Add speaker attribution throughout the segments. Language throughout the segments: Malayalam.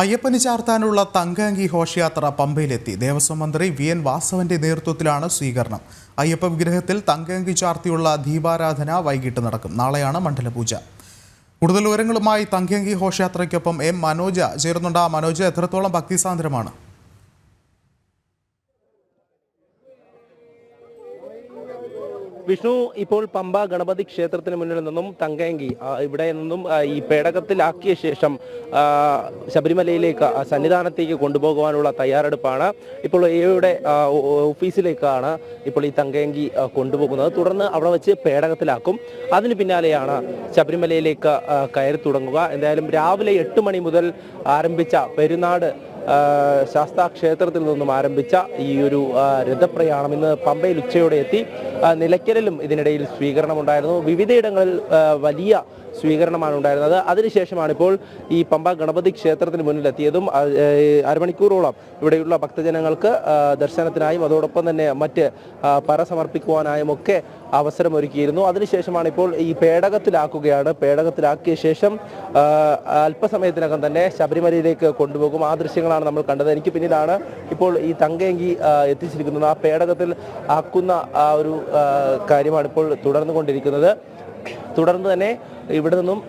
Speaker 1: അയ്യപ്പന് ചാർത്താനുള്ള തങ്കഅങ്കി ഘോഷയാത്ര പമ്പയിലെത്തി. ദേവസ്വം മന്ത്രി വി. എൻ. വാസവന്റെ നേതൃത്വത്തിലാണ് സ്വീകരണം. അയ്യപ്പ വിഗ്രഹത്തിൽ തങ്കഅങ്കി ചാർത്തിയുള്ള ദീപാരാധന വൈകിട്ട് നടക്കും. നാളെയാണ് മണ്ഡലപൂജ. കൂടുതൽ വിവരങ്ങളുമായി തങ്കഅങ്കി ഘോഷയാത്രയ്ക്കൊപ്പം എം മനോജ. ചേരുന്നുണ്ട് ആ മനോജ എത്രത്തോളം ഭക്തിസാന്ദ്രമാണ്?
Speaker 2: വിഷ്ണു ഇപ്പോൾ പമ്പ ഗണപതി ക്ഷേത്രത്തിന് മുന്നിൽ നിന്നും തങ്കയങ്കി ഇവിടെ നിന്നും ഈ പേടകത്തിലാക്കിയ ശേഷം ശബരിമലയിലേക്ക് സന്നിധാനത്തേക്ക് കൊണ്ടുപോകുവാനുള്ള തയ്യാറെടുപ്പാണ്. ഇപ്പോൾ എയുടെ ഓഫീസിലേക്കാണ് ഇപ്പോൾ ഈ തങ്കയങ്കി കൊണ്ടുപോകുന്നത്. തുടർന്ന് അവിടെ വെച്ച് പേടകത്തിലാക്കും. അതിന് പിന്നാലെയാണ് ശബരിമലയിലേക്ക് കയറി തുടങ്ങുക. എന്തായാലും രാവിലെ എട്ട് മണി മുതൽ ആരംഭിച്ച പെരുന്നാട് ശാസ്താ ക്ഷേത്രത്തിൽ നിന്നും ആരംഭിച്ച ഈ ഒരു രഥപ്രയാണം ഇന്ന് പമ്പയിൽ ഉച്ചയോടെ എത്തി. നിലയ്ക്കലിലും ഇതിനിടയിൽ സ്വീകരണം ഉണ്ടായിരുന്നു വിവിധയിടങ്ങളിൽ വലിയ സ്വീകരണമാണ് ഉണ്ടായിരുന്നത്. അതിനുശേഷമാണ് ഇപ്പോൾ ഈ പമ്പ ഗണപതി ക്ഷേത്രത്തിന് മുന്നിലെത്തിയതും അരമണിക്കൂറോളം ഇവിടെയുള്ള ഭക്തജനങ്ങൾക്ക് ദർശനത്തിനായും അതോടൊപ്പം തന്നെ മറ്റ് പറ സമർപ്പിക്കുവാനായും ഒക്കെ അവസരമൊരുക്കിയിരുന്നു. അതിനുശേഷമാണ് ഇപ്പോൾ ഈ പേടകത്തിലാക്കുകയാണ്. പേടകത്തിലാക്കിയ ശേഷം അല്പസമയത്തിനകം തന്നെ ശബരിമലയിലേക്ക് കൊണ്ടുപോകും. ആ ദൃശ്യങ്ങളാണ് നമ്മൾ കണ്ടത്. എനിക്ക് പിന്നിലാണ് ഇപ്പോൾ ഈ തങ്കയങ്കി എത്തിച്ചിരിക്കുന്നത്. ആ പേടകത്തിൽ ആക്കുന്ന ആ ഒരു കാര്യമാണ് ഇപ്പോൾ തുടർന്നു കൊണ്ടിരിക്കുന്നത് തുടർന്ന് തന്നെ ഇവിടെ നിന്നും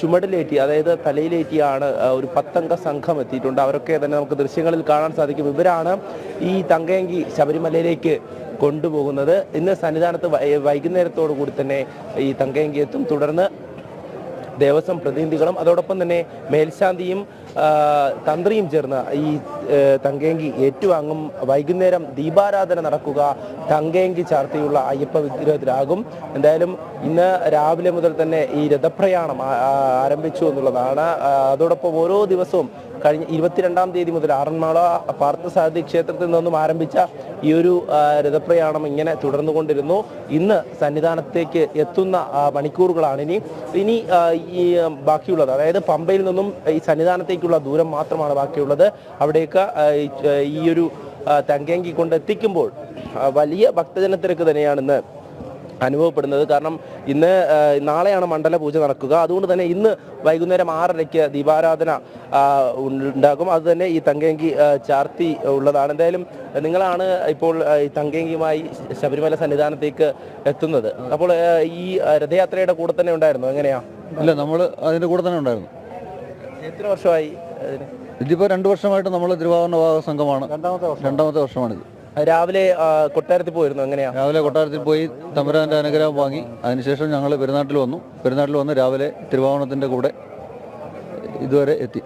Speaker 2: ചുമടിലേറ്റി അതായത് തലയിലേറ്റിയാണ് ഒരു പത്തംഗ സംഘം എത്തിയിട്ടുണ്ട്. അവരൊക്കെ തന്നെ നമുക്ക് ദൃശ്യങ്ങളിൽ കാണാൻ സാധിക്കും. ഇവരാണ് ഈ തങ്കയങ്കി ശബരിമലയിലേക്ക് കൊണ്ടുപോകുന്നത്. ഇന്ന് സന്നിധാനത്ത് വൈകുന്നേരത്തോടു കൂടി തന്നെ ഈ തങ്കയങ്കി എത്തും. തുടർന്ന് ദേവസ്വം പ്രതിനിധികളും അതോടൊപ്പം തന്നെ മേൽശാന്തിയും തന്ത്രിയും ചേർന്ന് ഈ തങ്കേങ്കി ഏറ്റുവാങ്ങും. വൈകുന്നേരം ദീപാരാധന നടക്കുക. തങ്കേങ്കി ചാർത്തിയുള്ള അയ്യപ്പ വിഗ്രഹത്തിലാകും. എന്തായാലും ഇന്ന് രാവിലെ മുതൽ തന്നെ ഈ രഥപ്രയാണം ആരംഭിച്ചു എന്നുള്ളതാണ്. അതോടൊപ്പം ഓരോ ദിവസവും കഴിഞ്ഞ ഇരുപത്തിരണ്ടാം തീയതി മുതൽ ആറന്മാള പാർത്ഥസാരഥി ക്ഷേത്രത്തിൽ നിന്നും ആരംഭിച്ച ഈ ഒരു രഥപ്രയാണം ഇങ്ങനെ തുടർന്നുകൊണ്ടിരുന്നു. ഇന്ന് സന്നിധാനത്തേക്ക് എത്തുന്ന മണിക്കൂറുകളാണ് ഇനി. ഇനി ഈ ബാക്കിയുള്ളത് അതായത് പമ്പയിൽ നിന്നും ഈ സന്നിധാനത്തേക്കുള്ള ദൂരം മാത്രമാണ് ബാക്കിയുള്ളത്. അവിടേക്ക് ഈ, ഒരു തങ്കേങ്കി കൊണ്ട് എത്തിക്കുമ്പോൾ വലിയ ഭക്തജനത്തിരക്ക് തന്നെയാണ് ഇന്ന് അനുഭവപ്പെടുന്നത്. കാരണം ഇന്ന് നാളെയാണ് മണ്ഡല പൂജ നടക്കുക. അതുകൊണ്ട് തന്നെ ഇന്ന് വൈകുന്നേരം ആറരയ്ക്ക് ദീപാരാധന ഉണ്ടാകും. അത് തന്നെ ഈ തങ്കേങ്കി ചാർത്തി ഉള്ളതാണ്. എന്തായാലും നിങ്ങളാണ് ഇപ്പോൾ ഈ തങ്കേങ്കിയുമായി ശബരിമല സന്നിധാനത്തേക്ക് എത്തുന്നത്. അപ്പോൾ ഈ രഥയാത്രയുടെ കൂടെ തന്നെ ഉണ്ടായിരുന്നു? എങ്ങനെയാ?
Speaker 3: ഇല്ല നമ്മൾ അതിന്റെ കൂടെ തന്നെ ഉണ്ടായിരുന്നു.
Speaker 2: എത്ര വർഷമായി ഇതിപ്പോ
Speaker 3: രണ്ടു രണ്ട് വർഷമായിട്ട് നമ്മൾ തിരുവാഭരണ വിഭാഗ സംഘമാണ്. രണ്ടാമത്തെ വർഷമാണിത്.
Speaker 2: രാവിലെ കൊട്ടാരത്തിൽ പോയിരുന്നു എങ്ങനെയാ?
Speaker 3: രാവിലെ കൊട്ടാരത്തിൽ പോയി തമ്പുരാന്റെ അനുഗ്രഹം വാങ്ങി. അതിനുശേഷം ഞങ്ങൾ പെരുന്നാട്ടിൽ വന്നു. പെരുന്നാട്ടിൽ വന്ന് രാവിലെ തിരുവാവണത്തിന്റെ കൂടെ ഇതുവരെ എത്തി.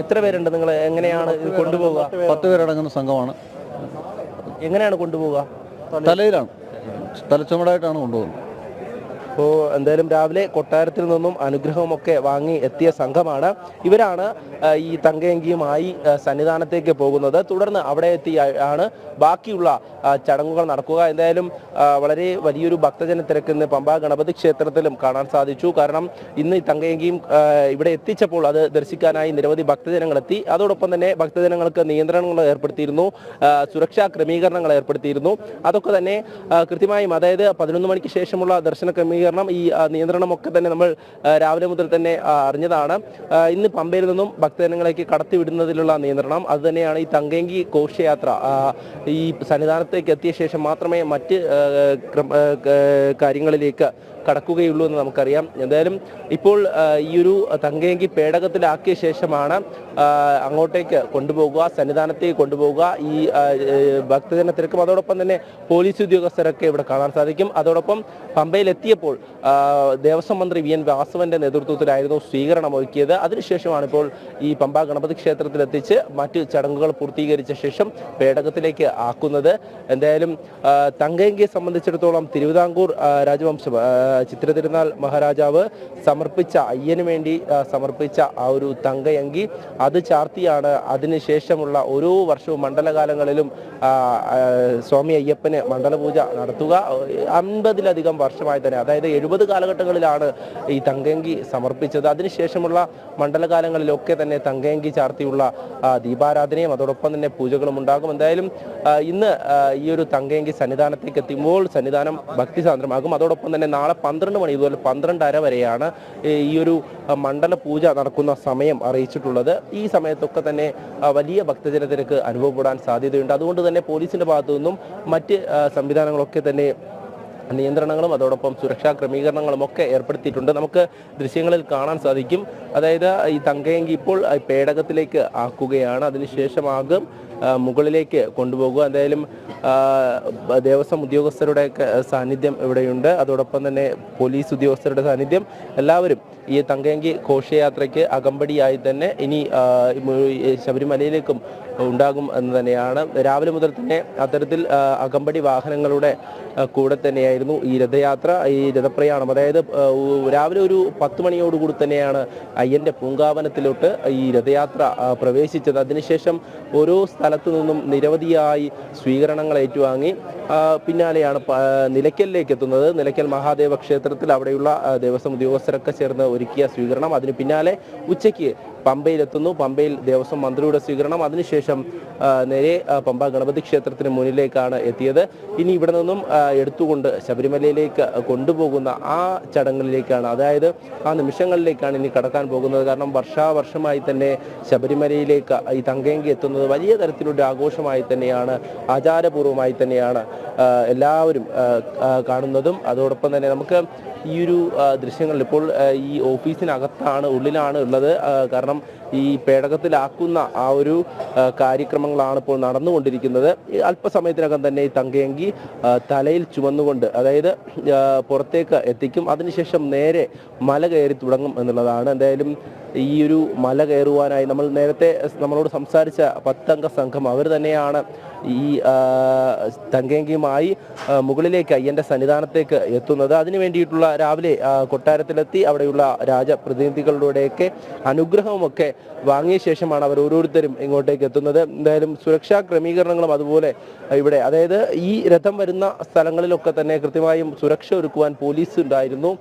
Speaker 2: എത്ര പേരുണ്ട് നിങ്ങൾ എങ്ങനെയാണ് ഇത് കൊണ്ടുപോവുക?
Speaker 3: പത്ത് പേരടങ്ങുന്ന സംഘമാണ്.
Speaker 2: എങ്ങനെയാണ് കൊണ്ടുപോവുക?
Speaker 3: തലയിലാണ്. തലച്ചുമടായിട്ടാണ് കൊണ്ടുപോകുന്നത്.
Speaker 2: അപ്പോൾ എന്തായാലും രാവിലെ കൊട്ടാരത്തിൽ നിന്നും അനുഗ്രഹമൊക്കെ വാങ്ങി എത്തിയ സംഘമാണ്. ഇവരാണ് ഈ തങ്കയങ്കിയുമായി സന്നിധാനത്തേക്ക് പോകുന്നത്. തുടർന്ന് അവിടെ എത്തി ആണ് ബാക്കിയുള്ള ചടങ്ങുകൾ നടക്കുക. എന്തായാലും വളരെ വലിയൊരു ഭക്തജന തിരക്ക് ഇന്ന് പമ്പ ഗണപതി ക്ഷേത്രത്തിലും കാണാൻ സാധിച്ചു. കാരണം ഇന്ന് ഈ തങ്കയങ്കിയും ഇവിടെ എത്തിച്ചപ്പോൾ അത് ദർശിക്കാനായി നിരവധി ഭക്തജനങ്ങൾ എത്തി. അതോടൊപ്പം തന്നെ ഭക്തജനങ്ങൾക്ക് നിയന്ത്രണങ്ങൾ ഏർപ്പെടുത്തിയിരുന്നു സുരക്ഷാ ക്രമീകരണങ്ങൾ ഏർപ്പെടുത്തിയിരുന്നു. അതൊക്കെ തന്നെ കൃത്യമായും അതായത് പതിനൊന്ന് മണിക്ക് ശേഷമുള്ള ദർശന ക്രമീകരണം ഈ നിയന്ത്രണമൊക്കെ തന്നെ നമ്മൾ രാവിലെ മുതൽ തന്നെ അറിഞ്ഞതാണ്. ഇന്ന് പമ്പയിൽ നിന്നും ഭക്തജനങ്ങളേക്ക് കടത്തിവിടുന്നതിലുള്ള നിയന്ത്രണം അതുതന്നെയാണ് ഈ തങ്കേങ്കി ഘോഷയാത്ര. ഈ സന്നിധാനത്തേക്ക് എത്തിയ ശേഷം മാത്രമേ മറ്റ് കാര്യങ്ങളിലേക്ക് കടക്കുകയുള്ളൂ എന്ന് നമുക്കറിയാം. എന്തായാലും ഇപ്പോൾ ഈ ഒരു തങ്കയങ്കി പേടകത്തിലാക്കിയ ശേഷമാണ് അങ്ങോട്ടേക്ക് കൊണ്ടുപോകുക സന്നിധാനത്തേക്ക് കൊണ്ടുപോകുക. ഈ ഭക്തജന തിരക്കും അതോടൊപ്പം തന്നെ പോലീസ് ഉദ്യോഗസ്ഥരൊക്കെ ഇവിടെ കാണാൻ സാധിക്കും. അതോടൊപ്പം പമ്പയിലെത്തിയപ്പോൾ ദേവസ്വം മന്ത്രി വി എൻ വാസവന്റെ നേതൃത്വത്തിലായിരുന്നു സ്വീകരണം ഒരുക്കിയത്. അതിനുശേഷമാണ് ഇപ്പോൾ ഈ പമ്പ ഗണപതി ക്ഷേത്രത്തിലെത്തിച്ച് മറ്റ് ചടങ്ങുകൾ പൂർത്തീകരിച്ച ശേഷം പേടകത്തിലേക്ക് ആക്കുന്നത്. എന്തായാലും തങ്കയങ്കിയെ സംബന്ധിച്ചിടത്തോളം തിരുവിതാംകൂർ രാജവംശം ആ, ചിത്ര തിരുനാൾ മഹാരാജാവ് സമർപ്പിച്ച അയ്യന് വേണ്ടി സമർപ്പിച്ച ആ ഒരു തങ്കയങ്കി അത് ചാർത്തിയാണ്. അതിനുശേഷമുള്ള ഓരോ വർഷവും മണ്ഡലകാലങ്ങളിലും സ്വാമി അയ്യപ്പന് മണ്ഡലപൂജ നടത്തുക. അൻപതിലധികം വർഷമായി തന്നെ അതായത് എഴുപത് കാലഘട്ടങ്ങളിലാണ് ഈ തങ്കയങ്കി സമർപ്പിച്ചത്. അതിനുശേഷമുള്ള മണ്ഡലകാലങ്ങളിലൊക്കെ തന്നെ തങ്കയങ്കി ചാർത്തിയുള്ള ദീപാരാധനയും അതോടൊപ്പം തന്നെ പൂജകളും ഉണ്ടാകും. എന്തായാലും ഇന്ന് ഈ ഒരു തങ്കയങ്കി സന്നിധാനത്തേക്ക് എത്തുമ്പോൾ സന്നിധാനം ഭക്തിസാന്ദ്രമാകും. അതോടൊപ്പം തന്നെ നാളെ പന്ത്രണ്ട് മണി മുതൽ പന്ത്രണ്ടര വരെയാണ് ഈ ഒരു മണ്ഡല പൂജ നടക്കുന്ന സമയം അറിയിച്ചിട്ടുള്ളത്. ഈ സമയത്തൊക്കെ തന്നെ വലിയ ഭക്തജനത്തിരക്ക് അനുഭവപ്പെടാൻ സാധ്യതയുണ്ട്. അതുകൊണ്ട് തന്നെ പോലീസിന്റെ ഭാഗത്തു നിന്നും മറ്റ് സംവിധാനങ്ങളൊക്കെ തന്നെ നിയന്ത്രണങ്ങളും അതോടൊപ്പം സുരക്ഷാ ക്രമീകരണങ്ങളും ഒക്കെ ഏർപ്പെടുത്തിയിട്ടുണ്ട്. നമുക്ക് ദൃശ്യങ്ങളിൽ കാണാൻ സാധിക്കും. അതായത് ഈ തങ്കയങ്കി ഇപ്പോൾ പേടകത്തിലേക്ക് ആക്കുകയാണ്. അതിനുശേഷമാകും മുകളിലേക്ക് കൊണ്ടുപോകുക. എന്തായാലും ദേവസ്വം ഉദ്യോഗസ്ഥരുടെ സാന്നിധ്യം ഇവിടെയുണ്ട്. അതോടൊപ്പം തന്നെ പോലീസ് ഉദ്യോഗസ്ഥരുടെ സാന്നിധ്യം. എല്ലാവരും ഈ തങ്കയങ്കി ഘോഷയാത്രയ്ക്ക് അകമ്പടിയായി തന്നെ ഇനി ശബരിമലയിലേക്കും ഉണ്ടാകും എന്ന് തന്നെയാണ്. രാവിലെ മുതൽ തന്നെ അത്തരത്തിൽ അകമ്പടി വാഹനങ്ങളുടെ കൂടെ തന്നെയായിരുന്നു ഈ രഥയാത്ര ഈ രഥപ്രയാണം. അതായത് രാവിലെ ഒരു പത്ത് മണിയോടുകൂടി തന്നെയാണ് അയ്യന്റെ പൂങ്കാവനത്തിലോട്ട് ഈ രഥയാത്ര പ്രവേശിച്ചത്. അതിനുശേഷം ഓരോ സ്ഥലത്തു നിന്നും നിരവധിയായി സ്വീകരണങ്ങൾ ഏറ്റുവാങ്ങി പിന്നാലെയാണ് നിലയ്ക്കലിലേക്ക് എത്തുന്നത്. നിലയ്ക്കൽ മഹാദേവ ക്ഷേത്രത്തിൽ അവിടെയുള്ള ദേവസ്വം ഉദ്യോഗസ്ഥരൊക്കെ ചേർന്ന് ഒരുക്കിയ സ്വീകരണം. അതിന് പിന്നാലെ ഉച്ചയ്ക്ക് പമ്പയിലെത്തുന്നു. പമ്പയിൽ ദേവസ്വം മന്ത്രിയുടെ സ്വീകരണം. അതിനുശേഷം നേരെ പമ്പ ഗണപതി ക്ഷേത്രത്തിന് മുന്നിലേക്കാണ് എത്തിയത്. ഇനി ഇവിടെ നിന്നും എടുത്തുകൊണ്ട് ശബരിമലയിലേക്ക് കൊണ്ടുപോകുന്ന ആ ചടങ്ങുകളിലേക്കാണ് അതായത് ആ നിമിഷങ്ങളിലേക്കാണ് ഇനി കടക്കാൻ പോകുന്നത്. കാരണം വർഷാവർഷമായി തന്നെ ശബരിമലയിലേക്ക് ഈ തങ്കയങ്കി എത്തുന്നത് വലിയ തരത്തിലുള്ള ആഘോഷമായി തന്നെയാണ് ആചാരപൂർവമായി തന്നെയാണ് എല്ലാവരും കാണുന്നതും. അതോടൊപ്പം തന്നെ നമുക്ക് ഈ ഒരു ദൃശ്യങ്ങളിൽ ഇപ്പോൾ ഈ ഓഫീസിനകത്താണ് ഉള്ളിലാണ് ഉള്ളത്. കാരണം ഈ പേടകത്തിലാക്കുന്ന ആ ഒരു കാര്യക്രമങ്ങളാണ് ഇപ്പോൾ നടന്നുകൊണ്ടിരിക്കുന്നത്. അല്പസമയത്തിനകം തന്നെ ഈ തങ്കയങ്കി തലയിൽ ചുമന്നുകൊണ്ട് അതായത് പുറത്തേക്ക് എത്തിക്കും. അതിനുശേഷം നേരെ മല കയറി തുടങ്ങും എന്നുള്ളതാണ്. എന്തായാലും ഈ ഒരു മല കയറുവാനായി നമ്മൾ നേരത്തെ നമ്മളോട് സംസാരിച്ച പത്തംഗ സംഘം അവർ തന്നെയാണ് ഈ തങ്കങ്കിയുമായി മുകളിലേക്ക് അയ്യന്റെ സന്നിധാനത്തേക്ക് എത്തുന്നത്. അതിനു വേണ്ടിയിട്ടുള്ള രാവിലെ കൊട്ടാരത്തിലെത്തി അവിടെയുള്ള രാജപ്രതിനിധികളുടെയൊക്കെ അനുഗ്രഹവുമൊക്കെ വാങ്ങിയ ശേഷമാണ് അവർ ഓരോരുത്തരും ഇങ്ങോട്ടേക്ക് എത്തുന്നത്. എന്തായാലും സുരക്ഷാ ക്രമീകരണങ്ങളും അതുപോലെ ഇവിടെ അതായത് ഈ രഥം വരുന്ന സ്ഥലങ്ങളിലൊക്കെ തന്നെ കൃത്യമായും സുരക്ഷ ഒരുക്കുവാൻ പോലീസ് ഉണ്ടായിരുന്നു.